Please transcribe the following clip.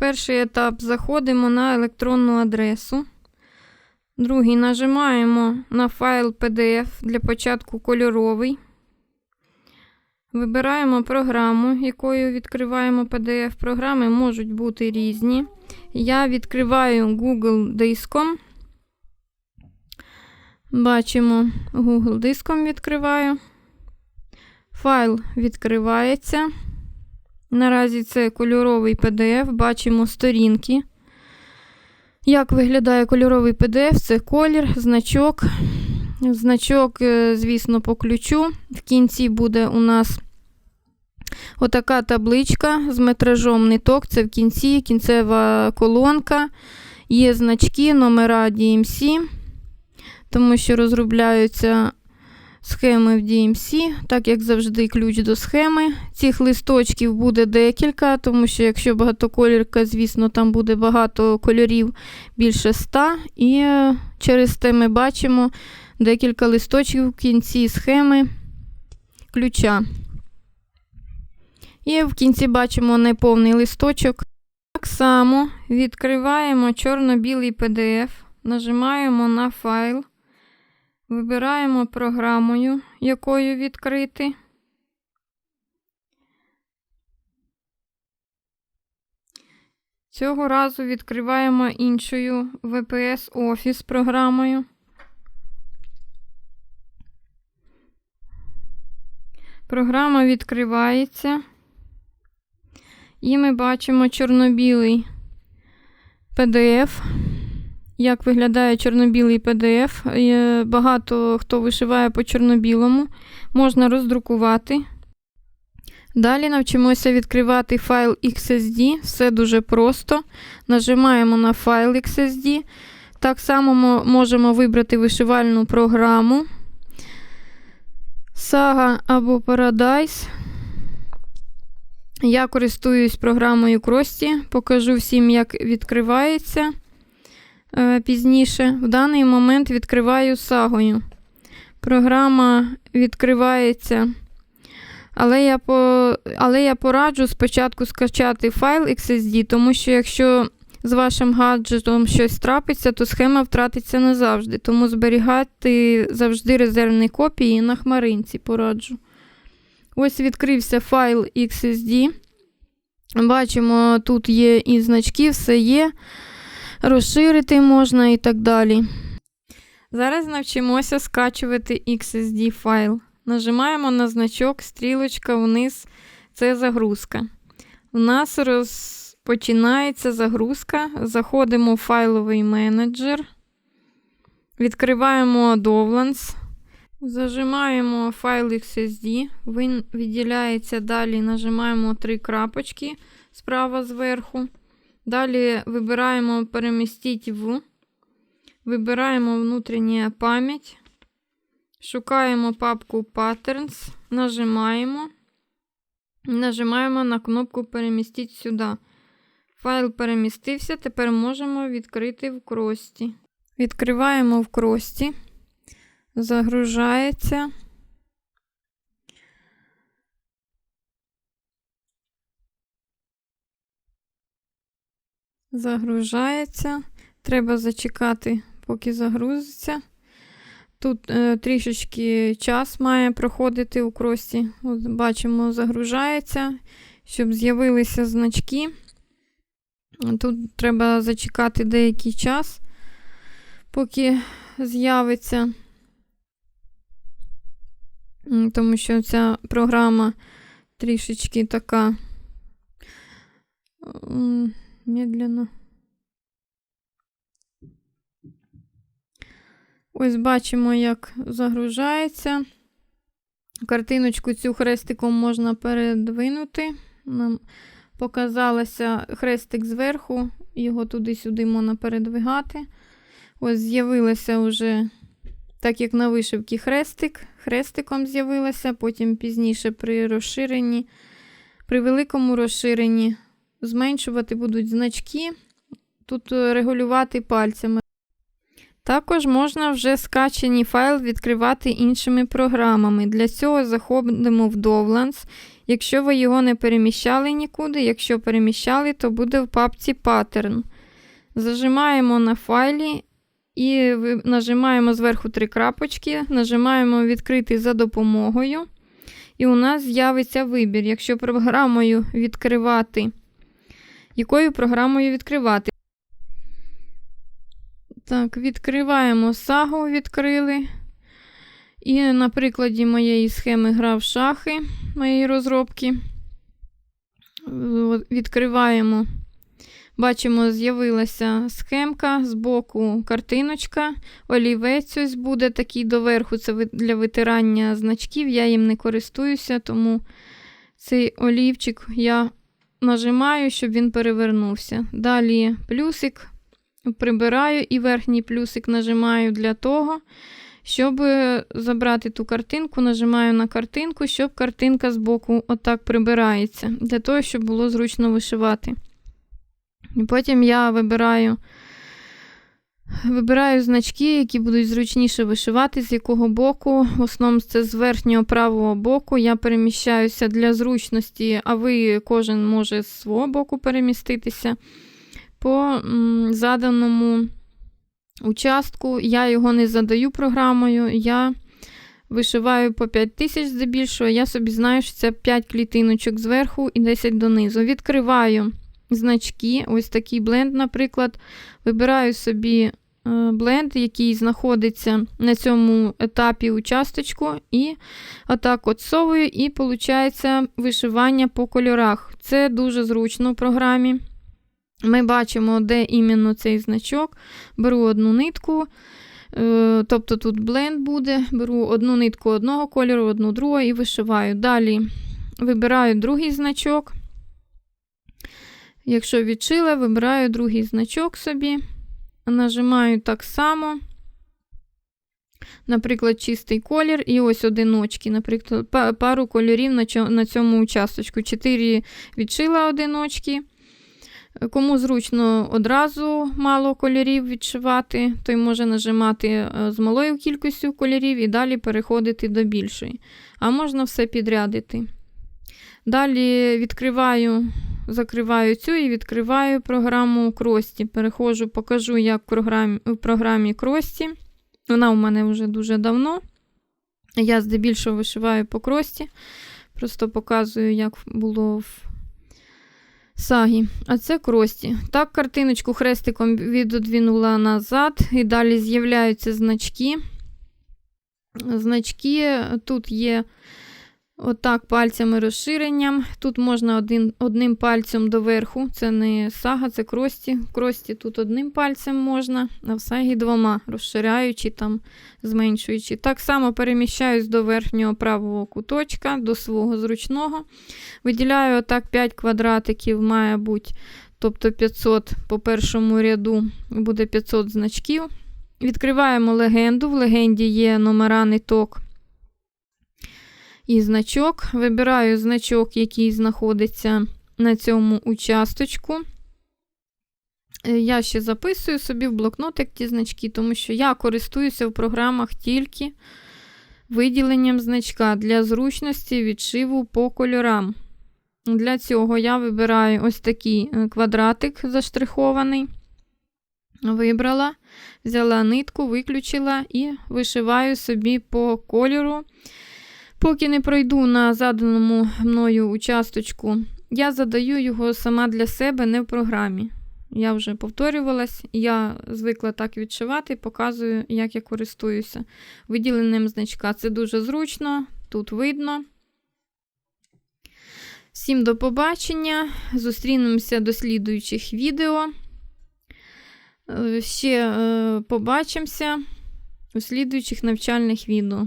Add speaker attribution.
Speaker 1: Перший етап заходимо на електронну адресу. Другий нажимаємо на файл PDF для початку кольоровий. Вибираємо програму, якою відкриваємо PDF. Програми можуть бути різні. Я відкриваю Google диском. Бачимо, Google диском відкриваю. Файл відкривається. Наразі це кольоровий PDF. Бачимо сторінки. Як виглядає кольоровий PDF? Це колір, значок. Значок, е, звісно, по ключу. В кінці буде у нас отака табличка з метражом ниток. Це в кінці, кінцева колонка. Є значки, номера DMC, тому що розробляються схеми в DMC, так як завжди, ключ до схеми. Цих листочків буде декілька, тому що якщо багатоколірка, звісно, там буде багато кольорів більше 100. І е, через те ми бачимо декілька листочків в кінці схеми ключа. І в кінці бачимо неповний листочок. Так само відкриваємо чорно-білий PDF, нажимаємо на файл. Вибираємо програмою, якою відкрити. Цього разу відкриваємо іншою VPS Office програмою. Програма відкривається. І ми бачимо чорно-білий PDF як виглядає чорно-білий PDF. Багато хто вишиває по чорно-білому. Можна роздрукувати. Далі навчимося відкривати файл XSD. Все дуже просто. Нажимаємо на файл XSD. Так само можемо вибрати вишивальну програму. Saga або Paradise. Я користуюсь програмою Крості. Покажу всім, як відкривається. Е, пізніше. В даний момент відкриваю сагою. Програма відкривається. Але я по, але я пораджу спочатку скачати файл XSD, тому що якщо з вашим гаджетом щось трапиться, то схема втратиться назавжди. Тому зберігати завжди резервні копії на хмаринці пораджу. Ось відкрився файл XSD. Бачимо, тут є і значки, все є розширити можна і так далі. Зараз навчимося скачувати XSD файл. Нажимаємо на значок, стрілочка вниз це загрузка. У нас розпочинається загрузка. Заходимо в файловий менеджер, відкриваємо Dovlands, зажимаємо файл XSD, він відділяється далі, нажимаємо три крапочки справа зверху. Далі вибираємо перемістіть в, вибираємо внутрішня пам'ять, шукаємо папку Patterns, нажимаємо, нажимаємо на кнопку Перемістіть сюди. Файл перемістився, тепер можемо відкрити в крості. Відкриваємо в крості, загружається. Загружається. Треба зачекати, поки загрузиться. Тут е, трішечки час має проходити у крості. От Бачимо, загружається, щоб з'явилися значки. Тут треба зачекати деякий час, поки з'явиться, тому що ця програма трішечки така медленно. Ось бачимо, як загружається. Картиночку цю хрестиком можна передвинути. Нам показалося хрестик зверху, його туди-сюди можна передвигати. Ось з'явилося вже, так як на вишивці, хрестик. Хрестиком з'явилося, потім пізніше при розширенні, при великому розширенні зменшувати будуть значки, тут е, регулювати пальцями. Також можна вже скачані файл відкривати іншими програмами. Для цього заходимо в Dovlands. Якщо ви його не переміщали нікуди, якщо переміщали, то буде в папці Pattern. Зажимаємо на файлі і нажимаємо зверху три крапочки, нажимаємо відкрити за допомогою. І у нас з'явиться вибір, якщо програмою відкривати. Якою програмою відкривати? Так, відкриваємо сагу, відкрили. І на прикладі моєї схеми гра в шахи моєї розробки. Відкриваємо. Бачимо, з'явилася схемка, збоку картиночка. Олівець ось буде такий доверху. Це для витирання значків. Я їм не користуюся, тому цей олівчик я нажимаю, щоб він перевернувся. Далі плюсик прибираю і верхній плюсик нажимаю для того, щоб забрати ту картинку, нажимаю на картинку, щоб картинка збоку отак прибирається, для того, щоб було зручно вишивати. І потім я вибираю, вибираю значки, які будуть зручніше вишивати, з якого боку. В основному це з верхнього правого боку. Я переміщаюся для зручності, а ви кожен може з свого боку переміститися по заданому участку. Я його не задаю програмою. Я вишиваю по 5 тисяч здебільшого. Я собі знаю, що це 5 клітиночок зверху і 10 донизу. Відкриваю значки, ось такий бленд, наприклад. Вибираю собі бленд, який знаходиться на цьому етапі участочку, і отак от і виходить вишивання по кольорах. Це дуже зручно в програмі. Ми бачимо, де іменно цей значок. Беру одну нитку, е, тобто тут бленд буде, беру одну нитку одного кольору, одну другого і вишиваю. Далі вибираю другий значок. Якщо відшила, вибираю другий значок собі, нажимаю так само. Наприклад, чистий колір, і ось одиночки. Наприклад, пару кольорів на цьому участочку. Чотири відшила одиночки. Кому зручно одразу мало кольорів відшивати, той може нажимати е, з малою кількістю кольорів і далі переходити до більшої. А можна все підрядити. Далі відкриваю, закриваю цю і відкриваю програму Крості. Переходжу, покажу, як в програмі, в програмі Крості. Вона у мене вже дуже давно. Я здебільшого вишиваю по крості. Просто показую, як було в сагі. А це крості. Так, картиночку хрестиком відодвинула назад, і далі з'являються значки. Значки тут є отак пальцями розширенням. Тут можна один, одним пальцем доверху. Це не сага, це крості. Крості тут одним пальцем можна, а в сагі двома, розширяючи там, зменшуючи. Так само переміщаюсь до верхнього правого куточка, до свого зручного. Виділяю отак 5 квадратиків, має бути, тобто 500 по першому ряду буде 500 значків. Відкриваємо легенду. В легенді є номера ниток і значок. Вибираю значок, який знаходиться на цьому участочку. Е, Я ще записую собі в блокнотик ті значки, тому що я користуюся в програмах тільки виділенням значка для зручності відшиву по кольорам. Для цього я вибираю ось такий е, квадратик заштрихований. Вибрала, взяла нитку, виключила і вишиваю собі по кольору. Поки не пройду на заданому мною участочку, я задаю його сама для себе, не в програмі. Я вже повторювалась, я звикла так відшивати, показую, як я користуюся виділенням значка. Це дуже зручно, тут видно. Всім до побачення. Зустрінемося до слідуючих відео. Е, Ще е, побачимося у слідуючих навчальних відео.